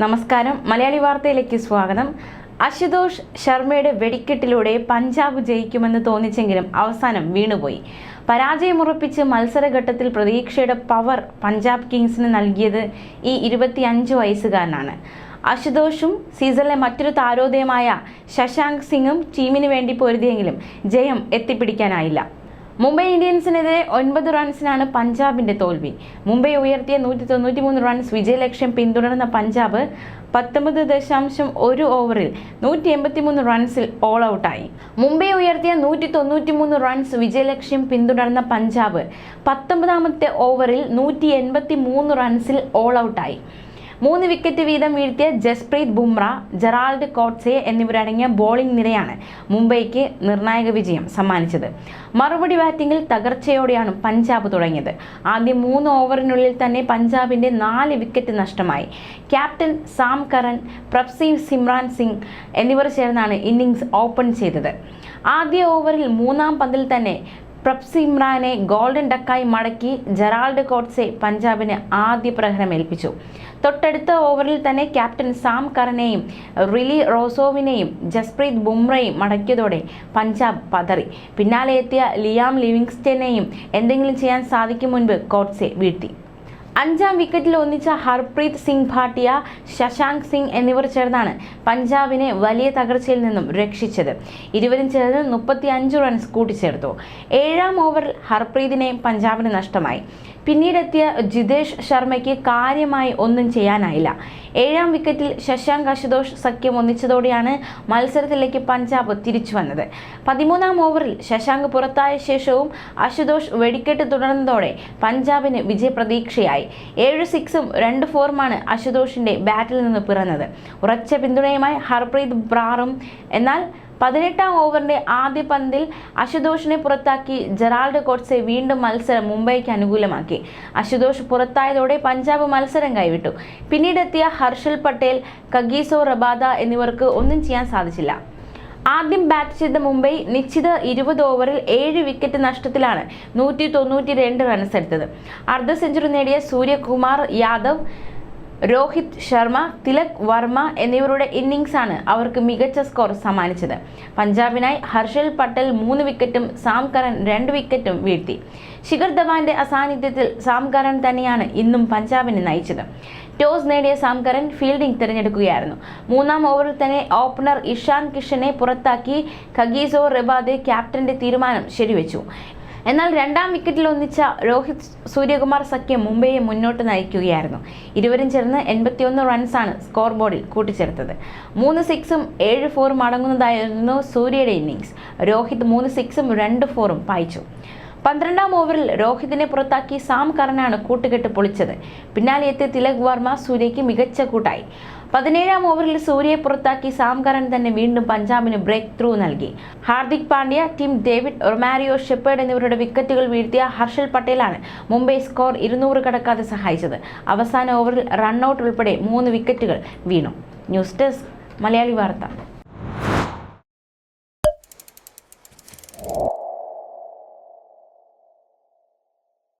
നമസ്കാരം. മലയാളി വാർത്തയിലേക്ക് സ്വാഗതം. അശുതോഷ് ശർമ്മയുടെ വെടിക്കെട്ടിലൂടെ പഞ്ചാബ് ജയിക്കുമെന്ന് തോന്നിച്ചെങ്കിലും അവസാനം വീണുപോയി. പരാജയമുറപ്പിച്ച് മത്സരഘട്ടത്തിൽ പ്രതീക്ഷയുടെ പവർ പഞ്ചാബ് കിങ്സിന് നൽകിയത് ഈ ഇരുപത്തിയഞ്ച് വയസ്സുകാരനാണ്. അശുതോഷും സീസണിലെ മറ്റൊരു താരോദയമായ ശശാങ്ക് സിംഗും ടീമിന് വേണ്ടി പൊരുതിയെങ്കിലും ജയം എത്തിപ്പിടിക്കാനായില്ല. മുംബൈ ഇന്ത്യൻസിനെതിരെ ഒൻപത് റൺസിനാണ് പഞ്ചാബിന്റെ തോൽവി. മുംബൈ ഉയർത്തിയ നൂറ്റി തൊണ്ണൂറ്റി മൂന്ന് റൺസ് വിജയലക്ഷ്യം പിന്തുടർന്ന പഞ്ചാബ് പത്തൊമ്പത് ദശാംശം ഒരു ഓവറിൽ നൂറ്റി എൺപത്തി മൂന്ന് റൺസിൽ ഓൾ ഔട്ടായി മുംബൈ ഉയർത്തിയ നൂറ്റി തൊണ്ണൂറ്റി മൂന്ന് റൺസ് വിജയലക്ഷ്യം പിന്തുടർന്ന പഞ്ചാബ് പത്തൊമ്പതാമത്തെ ഓവറിൽ നൂറ്റി എൺപത്തി മൂന്ന് റൺസിൽ ഓൾ ഔട്ടായി മൂന്ന് വിക്കറ്റ് വീതം വീഴ്ത്തിയ ജസ്പ്രീത് ബുംറ ജെറാൾഡ് കോട്സെ എന്നിവരടങ്ങിയ ബോളിംഗ് നിരയാണ് മുംബൈക്ക് നിർണായക വിജയം സമ്മാനിച്ചത്. മറുപടി ബാറ്റിംഗിൽ തകർച്ചയോടെയാണ് പഞ്ചാബ് തുടങ്ങിയത്. ആദ്യം മൂന്ന് ഓവറിനുള്ളിൽ തന്നെ പഞ്ചാബിന്റെ നാല് വിക്കറ്റ് നഷ്ടമായി. Captain Sam Curran Prabhsimran Singh എന്നിവർ ചേർന്നാണ് ഇന്നിംഗ്സ് ഓപ്പൺ ചെയ്തത്. ആദ്യ ഓവറിൽ മൂന്നാം പന്തിൽ തന്നെ പ്രപ്സിമ്രാനെ ഗോൾഡൻ ഡക്കായി മടക്കി ജെറാൾഡ് കോട്സെ പഞ്ചാബിന് ആദ്യ പ്രഹരം ഏൽപ്പിച്ചു തൊട്ടടുത്ത ഓവറിൽ തന്നെ ക്യാപ്റ്റൻ സാം കറനെയും റിലി റോസോവിനെയും ജസ്പ്രീത് ബുംറയും മടക്കിയതോടെ പഞ്ചാബ് പതറി. പിന്നാലെ എത്തിയ ലിയാം ലിവിങ്സ്റ്റനെയും എന്തെങ്കിലും ചെയ്യാൻ സാധിക്കും മുൻപ് കോട്സെ വീഴ്ത്തി. അഞ്ചാം വിക്കറ്റിൽ ഒന്നിച്ച ഹർപ്രീത് സിംഗ് ഭാട്ടിയ ശശാങ്ക് സിംഗ് എന്നിവർ ചേർന്നാണ് പഞ്ചാബിനെ വലിയ തകർച്ചയിൽ നിന്നും രക്ഷിച്ചത്. ഇരുവരും ചേർന്ന് മുപ്പത്തി അഞ്ച് റൺസ് കൂട്ടിച്ചേർത്തു. ഏഴാം ഓവറിൽ ഹർപ്രീതിനെ പഞ്ചാബിന് നഷ്ടമായി. പിന്നീടെത്തിയ ജിതേഷ് ശർമ്മയ്ക്ക് കാര്യമായി ഒന്നും ചെയ്യാനായില്ല. ഏഴാം വിക്കറ്റിൽ ശശാങ്ക് അശുതോഷ് സഖ്യം ഒന്നിച്ചതോടെയാണ് മത്സരത്തിലേക്ക് പഞ്ചാബ് തിരിച്ചു വന്നത്. പതിമൂന്നാം ഓവറിൽ ശശാങ്ക് പുറത്തായ ശേഷവും അശുതോഷ് വെടിക്കെട്ട് തുടർന്നതോടെ പഞ്ചാബിന് വിജയപ്രതീക്ഷയായി. ഏഴ് സിക്സും രണ്ട് ഫോറുമാണ് അശുതോഷിന്റെ ബാറ്റിൽ നിന്ന് പിറന്നത്. ഉറച്ച പിന്തുണയുമായി ഹർപ്രീത് ബ്രാറും എന്നാൽ പതിനെട്ടാം ഓവറിന്റെ ആദ്യ പന്തിൽ അശുതോഷിനെ പുറത്താക്കി ജെറാൾഡ് കോട്സെ വീണ്ടും മത്സരം മുംബൈക്ക് അനുകൂലമാക്കി. അശുതോഷ് പുറത്തായതോടെ പഞ്ചാബ് മത്സരം കൈവിട്ടു. പിന്നീടെത്തിയ ഹർഷൽ പട്ടേൽ കഗീസോ റബാദ എന്നിവർക്ക് ഒന്നും ചെയ്യാൻ സാധിച്ചില്ല. ആദ്യം ബാറ്റ് ചെയ്ത മുംബൈ നിശ്ചിത ഇരുപത് ഓവറിൽ ഏഴ് വിക്കറ്റ് നഷ്ടത്തിലാണ് നൂറ്റി തൊണ്ണൂറ്റി രണ്ട് റൺസ് എടുത്തത്. അർദ്ധ സെഞ്ചുറി നേടിയ സൂര്യകുമാർ യാദവ് രോഹിത് ശർമ്മ തിലക് വർമ്മ എന്നിവരുടെ ഇന്നിംഗ്സാണ് അവർക്ക് മികച്ച സ്കോർ സമ്മാനിച്ചത്. പഞ്ചാബിനായി ഹർഷൽ പട്ടേൽ മൂന്ന് വിക്കറ്റും സാം കരൺ രണ്ട് വിക്കറ്റും വീഴ്ത്തി. ശിഖർ ധവാന്റെ അസാന്നിധ്യത്തിൽ സാം കരൺ തന്നെയാണ് ഇന്നും പഞ്ചാബിനെ നയിച്ചത്. ടോസ് നേടിയ സാംകരൻ ഫീൽഡിംഗ് തിരഞ്ഞെടുക്കുകയായിരുന്നു. മൂന്നാം ഓവറിൽ തന്നെ ഓപ്പണർ ഇഷാൻ കിഷനെ പുറത്താക്കി ഖഗീസോ റെബാദെ ക്യാപ്റ്റന്റെ തീരുമാനം ശരിവെച്ചു. എന്നാൽ രണ്ടാം വിക്കറ്റിൽ ഒന്നിച്ച രോഹിത് സൂര്യകുമാർ സഖ്യം മുംബൈയെ മുന്നോട്ട് നയിക്കുകയായിരുന്നു. ഇരുവരും ചേർന്ന് എൺപത്തിയൊന്ന് റൺസാണ് സ്കോർ ബോർഡിൽ കൂട്ടിച്ചേർത്തത്. മൂന്ന് സിക്സും ഏഴ് ഫോറും അടങ്ങുന്നതായിരുന്നു സൂര്യയുടെ ഇന്നിങ്സ് രോഹിത് മൂന്ന് സിക്സും രണ്ട് ഫോറും പായിച്ചു. പന്ത്രണ്ടാം ഓവറിൽ രോഹിതിനെ പുറത്താക്കി സാം കറനാണ് കൂട്ടുകെട്ട് പൊളിച്ചത്. പിന്നാലെ എത്തിയ തിലക് വർമ്മ സൂര്യയ്ക്ക് മികച്ച കൂട്ടായി. പതിനേഴാം ഓവറിൽ സൂര്യയെ പുറത്താക്കി സാം കരൻ തന്നെ വീണ്ടും പഞ്ചാബിന് ബ്രേക്ക് ത്രൂ നൽകി. Hardik Pandya Tim David Romario Shepherd എന്നിവരുടെ വിക്കറ്റുകൾ വീഴ്ത്തിയ ഹർഷൽ പട്ടേലാണ് മുംബൈ സ്കോർ ഇരുന്നൂറ് കടക്കാതെ സഹായിച്ചത്. അവസാന ഓവറിൽ റണ്ണൌട്ട് ഉൾപ്പെടെ മൂന്ന് വിക്കറ്റുകൾ വീണു. ന്യൂസ് ഡെസ്ക് മലയാളി വാർത്ത.